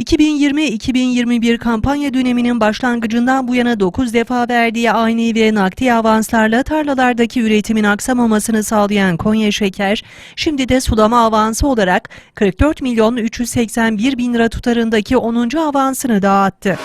2020-2021 kampanya döneminin başlangıcından bu yana 9 defa verdiği ani ve nakdi avanslarla tarlalardaki üretimin aksamamasını sağlayan Konya Şeker, şimdi de sulama avansı olarak 44 milyon 381 bin lira tutarındaki 10. avansını dağıttı.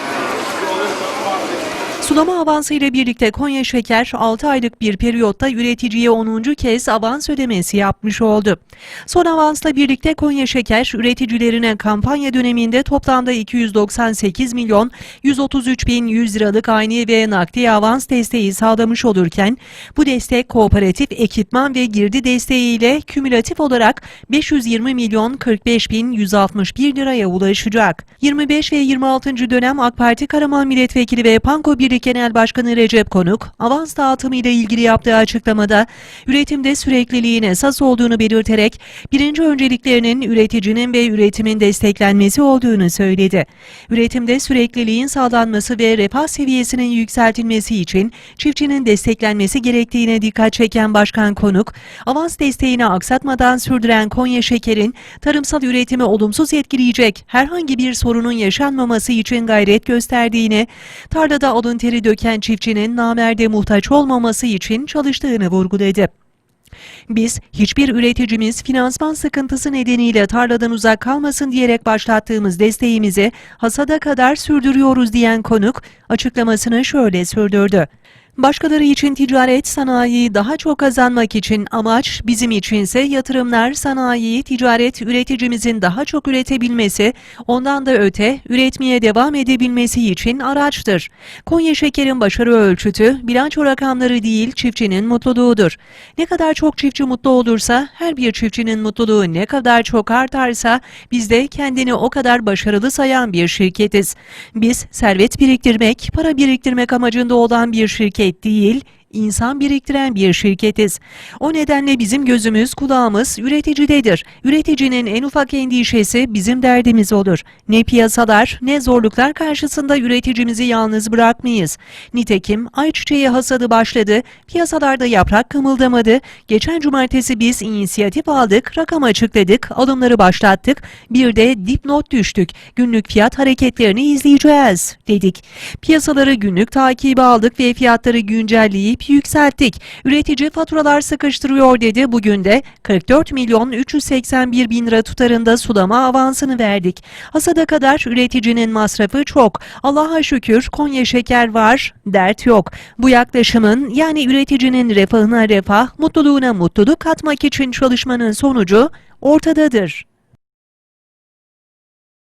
Sulama avansı ile birlikte Konya Şeker 6 aylık bir periyotta üreticiye 10. kez avans ödemesi yapmış oldu. Son avansla birlikte Konya Şeker üreticilerine kampanya döneminde toplamda 298 milyon 133 bin 100 liralık aynı ve nakdi avans desteği sağlamış olurken bu destek kooperatif ekipman ve girdi desteğiyle kümülatif olarak 520 milyon 45 bin 161 liraya ulaşacak. 25 ve 26. dönem AK Parti Karaman Milletvekili ve Panko Genel Başkanı Recep Konuk, avans dağıtımı ile ilgili yaptığı açıklamada üretimde sürekliliğin esas olduğunu belirterek birinci önceliklerinin üreticinin ve üretimin desteklenmesi olduğunu söyledi. Üretimde sürekliliğin sağlanması ve refah seviyesinin yükseltilmesi için çiftçinin desteklenmesi gerektiğine dikkat çeken Başkan Konuk, avans desteğini aksatmadan sürdüren Konya Şeker'in tarımsal üretimi olumsuz etkileyecek herhangi bir sorunun yaşanmaması için gayret gösterdiğini, tarlada alın teri döken çiftçinin namerde muhtaç olmaması için çalıştığını vurguladı. Biz hiçbir üreticimiz finansman sıkıntısı nedeniyle tarladan uzak kalmasın diyerek başlattığımız desteğimizi hasada kadar sürdürüyoruz diyen konuk açıklamasını şöyle sürdürdü. Başkaları için ticaret, sanayi daha çok kazanmak için amaç, bizim içinse yatırımlar, sanayi, ticaret, üreticimizin daha çok üretebilmesi, ondan da öte üretmeye devam edebilmesi için araçtır. Konya Şeker'in başarı ölçütü, bilanço rakamları değil, çiftçinin mutluluğudur. Ne kadar çok çiftçi mutlu olursa, her bir çiftçinin mutluluğu ne kadar çok artarsa, biz de kendini o kadar başarılı sayan bir şirketiz. Biz servet biriktirmek, para biriktirmek amacında olan bir şirket değil, insan biriktiren bir şirketiz. O nedenle bizim gözümüz, kulağımız üreticidedir. Üreticinin en ufak endişesi bizim derdimiz olur. Ne piyasalar ne zorluklar karşısında üreticimizi yalnız bırakmayız. Nitekim ayçiçeği hasadı başladı, piyasalarda yaprak kımıldamadı. Geçen cumartesi biz inisiyatif aldık, rakam açıkladık, alımları başlattık. Bir de dipnot düştük. Günlük fiyat hareketlerini izleyeceğiz dedik. Piyasaları günlük takibi aldık ve fiyatları güncelleyip yükselttik. Üretici faturalar sıkıştırıyor dedi. Bugün de 44 milyon 381 bin lira tutarında sulama avansını verdik. Hasada kadar üreticinin masrafı çok. Allah'a şükür Konya şeker var, dert yok. Bu yaklaşımın yani üreticinin refahına refah, mutluluğuna mutluluk katmak için çalışmanın sonucu ortadadır.